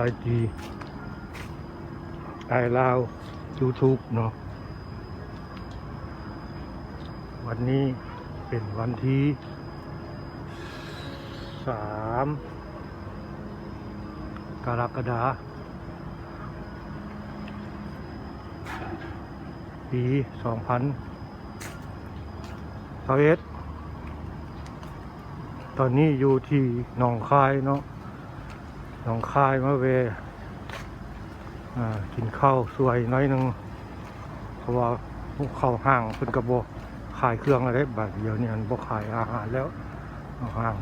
ายดีไอลาวยูทูบเนาะวันนี้เป็นวันที่สามกรกฎาปีสองพันสเอ็ดตอนนี้อยู่ที่หนองคายเนาะ หนองคายมาเวอ่ากินข้าวสวยน้อยหนึงเพราะว่าพวกเข้าวห้างเพิ่นกระโบขายเครื่องอะไรบัดเดียวนี่อันบ่ขายอาหารแล้วห้าง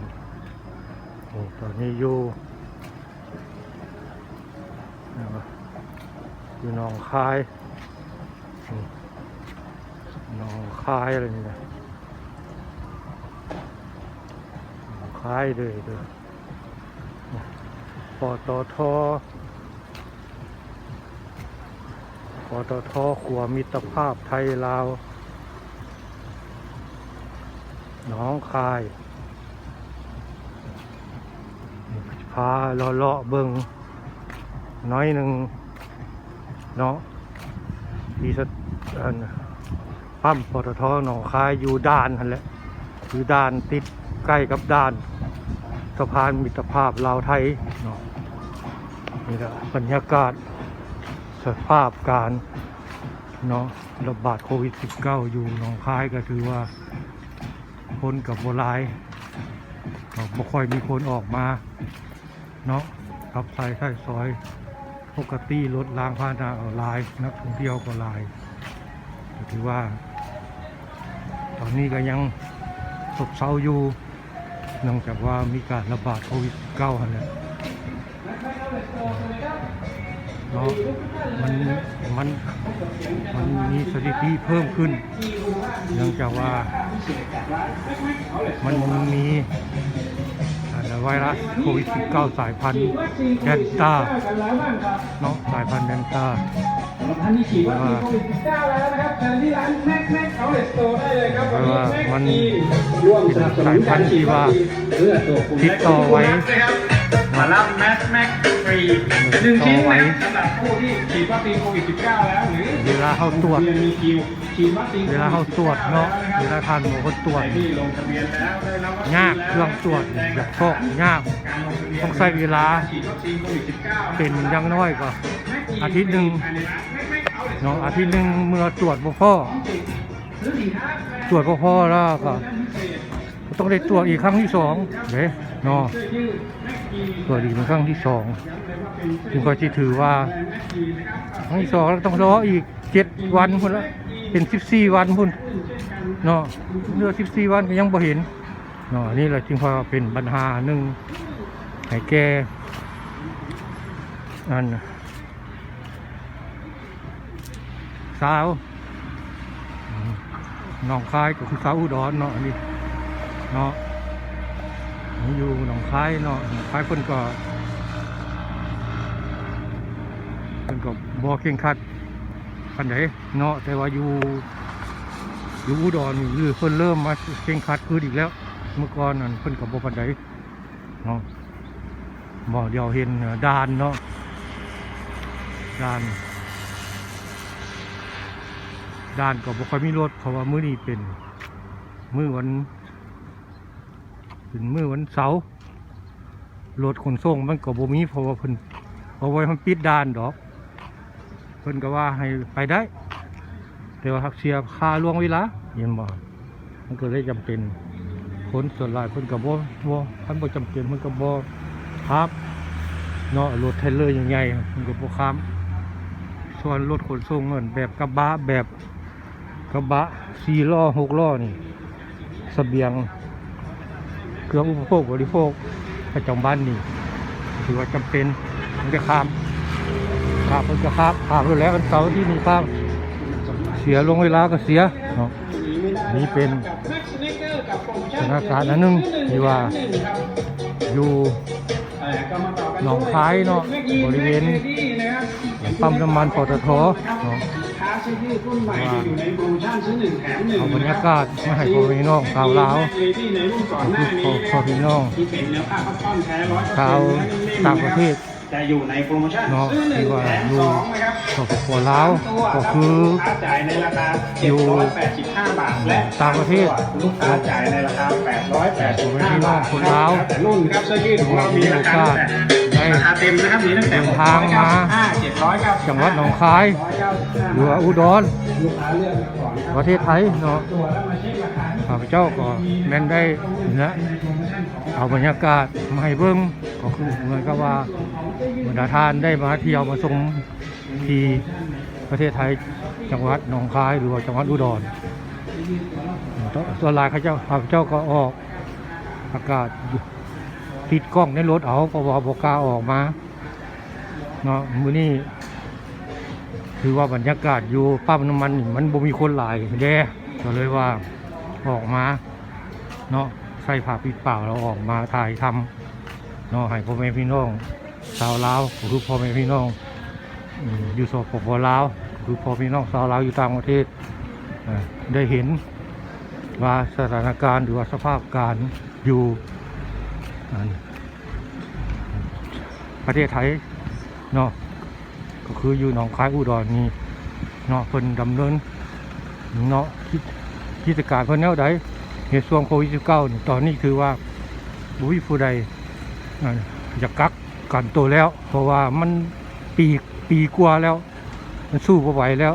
ตอนนี้อยู่อยู่หนองคายนี่หนองคายอะไรนี่นะหนองคายเลยเด้อ ปตทปตทขวมิตรภาพไทยลาวหน้องคายพาเลาะเลาะเบิงน้อยหนึ่งเนาะที่สถอันปั๊มปตทหนองคายอยู่ด้านนั่นแหละอยู่ด้านติดใกล้กับด้าน สะพานมิตรภาพลาวไทยเนาะ นี่แหละบรรยากาศสภาพการเนาะระบาดโควิด -19 อยู่หนองคายก็ถือว่าคนกับโบรายก็บ่ค่อยมีคนออกมา เนาะขับใส่ใส่ซอยปกติรถล้างพานะเอาหลายนักท่องเที่ยวก็ลายก็ถือว่า ตอนนี้ก็ยังซบเซาอยู่เนื่องจากว่ามีการระบาดโควิด -19 หั่น และเนาะมันมันมันมีสถิติเพิ่มขึ้น เนื่องจากว่ามันมีอ่าไวรัสโควิด -19 สายพันธุ์แดนต้าเนาะสายพันธุ์แดนต้าท่านที่ฉีดวัคซีนโควิด19แล้วนะครับเชิญที่ร้านแม็กแม็กเอาเลสโตได้เลยครับว่ามันร่วมสนับสนุนการฉีดวัคซีนเพื่อตัวคุณติดต่อไว้นะครับมารับแม็ หนึ่งชิ้นนะสำหรับผู้ที่ฉีดวัคซีนโควิด 19 แล้วหรือเวลาเข้าตรวจมีคิวฉีดวัคซีนเวลาเข้าตรวจเนาะเวลาทานหมอเขาตรวจที่ลงทะเบียนแล้วได้รับวัคซีนยากเครื่องตรวจแบบฟอกยากกายต้องใช้เวลาเป็นอยังน้อยก็อาทิตย์หนึ่งเนาะอาทิตย์หนึ่งเมื่อตรวจบ่พอหรือตรวจบ่พ่อแล้วก็ต้องได้ตรวจอีกครั้งที่สองเด้เนาะ ตรวจอีเป็นครั้งที่สองจึงก็จะถือว่าครั้งที่สองแล้วต้องรออีกเจ็ดวันพุ่นละเป็นสิบสี่วันพุ่นเนาะเหลือสิบสี่วันก็ยังบ่เห็นเนาะนี่แหละจึงว่าเป็นปัญหาหนึ่งให้แก้อันสาวหนองคายก็คือสาวอุดรเนาะนนี้เนาะ อยู่หนองคายเนาะหนองคายคนก็คนก็บ่เข่งคัดปันไดเนาะแต่ว่าอยู่อยู่อุดรนี่คือเพิ่นเริ่มมาเข่งคัดคืออีกแล้ว เมื่อก่อนนั่นเพิ่นก็บ่ปันไดเนาะบ่เดียวเห็นด่านเนาะด่านดานก็บ่ค่อยมีรถเพราะว่ามื้อนี้เป็นมื้อวัน เป็นมือวันเสาร์รถขนส่งมันก็บ่มีเพราะว่าเพิ่นเอาไว้มันปิดด่านดอก เพิ่นก็ว่าให้ไปได้ แต่ว่าทักเสียค่าล่วงเวลาเห็นบ่มันก็เลยจำเป็นคนส่วนหลายเพิ่นก็บ่บ่คันบ่จำเป็นเพิ่นก็บ่ครับเนาะรถเทรลเลอร์ใหญ่ๆเพิ่นก็บ่ข้ามส่วนรถขนส่งเงินแบบกระบะแบบกระบะสี่ล้อหกล้อนี่เสบียง เครื่องอุปโภคบริโภคประจำบ้านนี่ถือว่าจำเป็นมันจะข้ามข้ามมันจะข้ามข้ามไปแล้ววันเสาที่มีข้ามเสียลงเวลาก็เสียเนาะนี่เป็นสถานการณ์อันหนึงที่ว่าอยู่หนองคายเนาะบริเวณปั๊มน้ำมันปตทเนาะ ที่รุ่นใหม่จะอยู่ในโปรโมชั่นซื้อหนึ่งแถมหนึ่งเอาบรรยากาศมาให้พ่อพี่น้องชาวลาวที่ในรุ่นก่อนหน้าพ่อนี้พ่อพี่น้องที่เป็นเนื้อผ้าคัตตอนแท้ร้อยชาวต่างประเทศจะอยู่ในโปรโมชั่นเนาะซื้อหนึ่ที่งว่าแถมอยู่สองนะครับสปปลาวก็คือลูกค้าจ่ายในราคาอยู่785บาทและต่างประเทศลูกค้าจ่ายในราคา885บาทคนลาวครับแต่รุ่นครับเสื้อยืดของเรามีราคาตั้งแต่ได้ราคาเต็มนะครับมีตั้งแต่เดินทางมา695 795จังหวัดหนองคายหรื อว่าอุดรลูกค้าเลือกมาก่อนนะครับประเทศไทยเนาะตัวแล้วมาเช็คราคาข้าพเจ้าก็แม่นได้นะเอาบรรยากาศมาให้เบิ่งก็คือเหมือนกับว่าบรรดาท่านได้มาเที่ยวมาชมที่ประเทศไทยจังหวัดหนองคายหรือว่าจังหวัดอุดรส่วนหลายข้าเจ้าข้าพเจ้าก็ออกอากาศติดกล้องในรถเอาเพราะว่าบกล้าออกมาเนาะมื้อนี้ ถือว่าบรรยากาศอยู่ปั๊มน้ำมันมันบ่มีคนหลายแด่ก็เลยว่าออกมาเนาะใส่ผ้าปิดปากเราออกมาถ่ายทำเนาะให้พ่อแม่พี่น้องชาวลาวคือพ่อแม่พี่น้องอยู่สปปลาวคือพ่อพี่น้องชาวลาวอยู่ต่างประเทศได้เห็นว่าสถานการณ์หรือว่าสภาพการอยู่ประเทศไทยเนาะ ก็คืออยู่หนองคายอุดรนี่เนาะเพิ่นดำเนินเนาะคิดกิจการเพิ่นแนวใดเหตุช่วงโควิด19นี่ตอนนี้ถือว่าบุ้ยผู้ใดอ่าจะกักกันตัวแล้ว เพราะว่ามันปีปีกว่าแล้ว มันสู้บ่ไหวแล้ว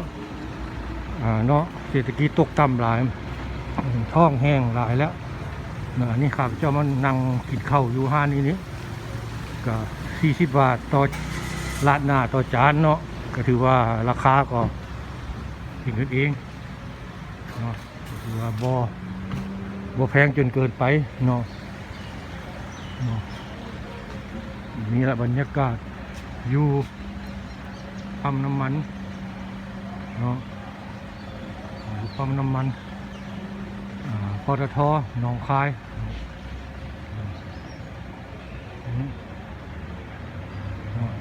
เนาะเศรษฐกิจตกต่ำหลายท้องแห้งหลายแล้วนะอันนี้ข้าพเจ้ามันนั่งกินข้าวอยู่ห้านนี้นี้ก็40บาทต่อ ลาดหน้าต่อจานเนาะก็ถือว่าราคาก็ถึงกันเองเนาะคือว่าบ่บ่แพงจนเกินไปเนาะเนาะนี่แหละบรรยากาศอยู่ปั๊มน้ำมันเนาะอยู่ปั๊มน้ำมันอ่าปตทหนองคายอืมเนาะ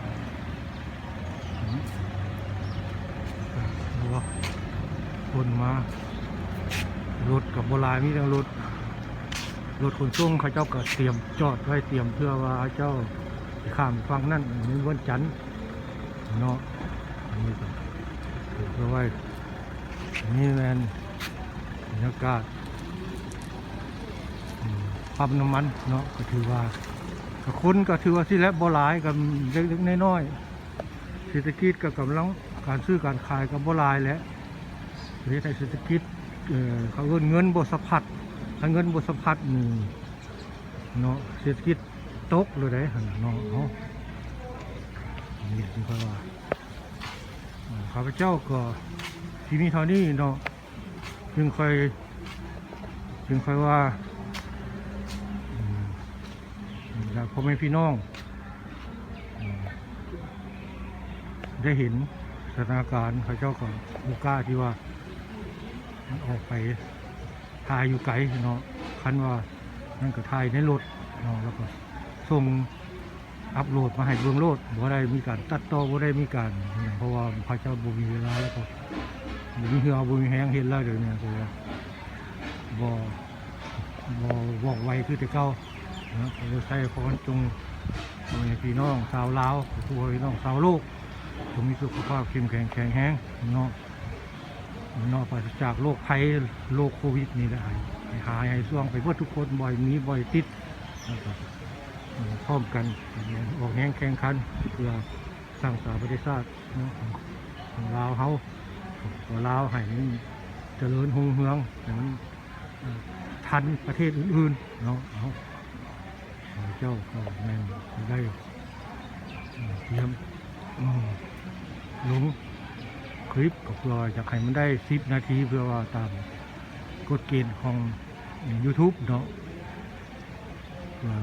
อืมดูว่า ค นมารถกับโบราณมีทั้งรถรถขนส่งเขาเจ้าก็เตรียมจอดไว้เตรียมเพื่อว่าเจ้าข้ามฟังนั่นในวันจันทร์เนาะอันนี้ก็เพื่อไว้นี่แมนบรรยากาศปั๊มน้ำมันเนาะก็ถือว่าก็คนก็ถือว่าสิและโบราณกันเล็กๆน้อยๆเศรษฐกิจก็กำลังการซื้อการขายกับโบราณแหล้ว ประเทศไทยเศรษฐกิจเอ่อเขาเงินเงินบสพัดถ้าเงินบสพัดนี่เนาะเศรษฐกิจตกเลยได้หันะเนาะเอานี่คือว่าอ่าข้าพเจ้าก็ที่นี่เท่านี้เนาะจึงค่อยจึงค่อยว่าอืมอยากพ่อแม่พี่น้อง ได้เห็นสถานการณ์ข้าพเจ้าก็บุก้าที่ว่า มันออกไปถ่ายอยู่ไกลเนาะคันว่านั่นก็ถ่ายในรถเนาะแล้วก็ส่งอัพโหลดมาให้เบื้องโลดบ่ได้มีการตัดต่อบ่ได้มีการอหย่างเพราะว่าพระเจ้าบ่มีเวลาแล้วก็บ่มีเหือบ่มีแห้งเห็นแล้วเดี๋ยวนี้ก็เลยบ่บ่บอกไวคือแต่เก่านะเลยใช้ขอจงพ่อแม่พี่น้องชาวลาวผู้พี่น้องชาวโลกจงมีสุขภาพเข้มแข็งแข็งแรงเนาะ นอกจากจากโรคภัยโรคโควิดนี่ได้ให้หายให้ช่วงไปเพื่อทุกคนบ่อยมีบ่อยติดพร้อมกันออกแข่งแข่งขันเพื่อสร้างสรรค์ประเทศชาตินะของลาวเฮาของลาวให้เจริญรุ่งเรืองให้มันทันประเทศอื่นๆเนาะเจ้าก็แม่นได้เตรียมอืมลง ลิปก็เพื่อว่าจะให้มันได้10นาทีเพื่อว่าตามกฎเกณฑ์ของ YouTube เนาะเพื่อ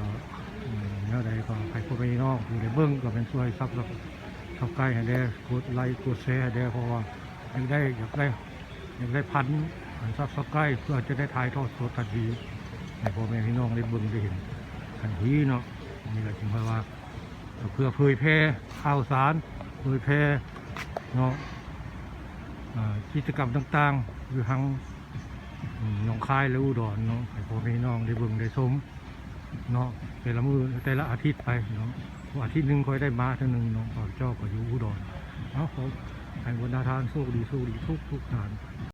อืมแนวใดก็ให้พวกพี่น้องผู้ใดเบิ่งก็เป็นช่วยซับแล้วเข้าใกล้ให้ได้กดไลค์กดแชร์ให้ได้เพราะว่าอยากได้อยากได้อยากได้พันซับสไครต์เพื่อจะได้ถ่ายทอดสดทันทีให้พ่อแม่พี่น้องได้เบิ่งได้เห็นทันทีเนาะนี่ก็จึงว่าเพื่อเผยแพร่ข่าวสารเผยแพร่เนาะ กิจกรรมต่างๆ อยู่ทางหนองคายและอุดรเนาะให้พ่อแม่พี่น้องได้เบิ่งได้ชมเนาะแต่ละมือแต่ละอาทิตย์ไปเนาะอาทิตย์หนึ่งค่อยได้มาเท่านึงเนาะเจ้าก็อยู่อุดรเอาขอให้บรรดาทานโชคดีโชคดีทุกทุกทาน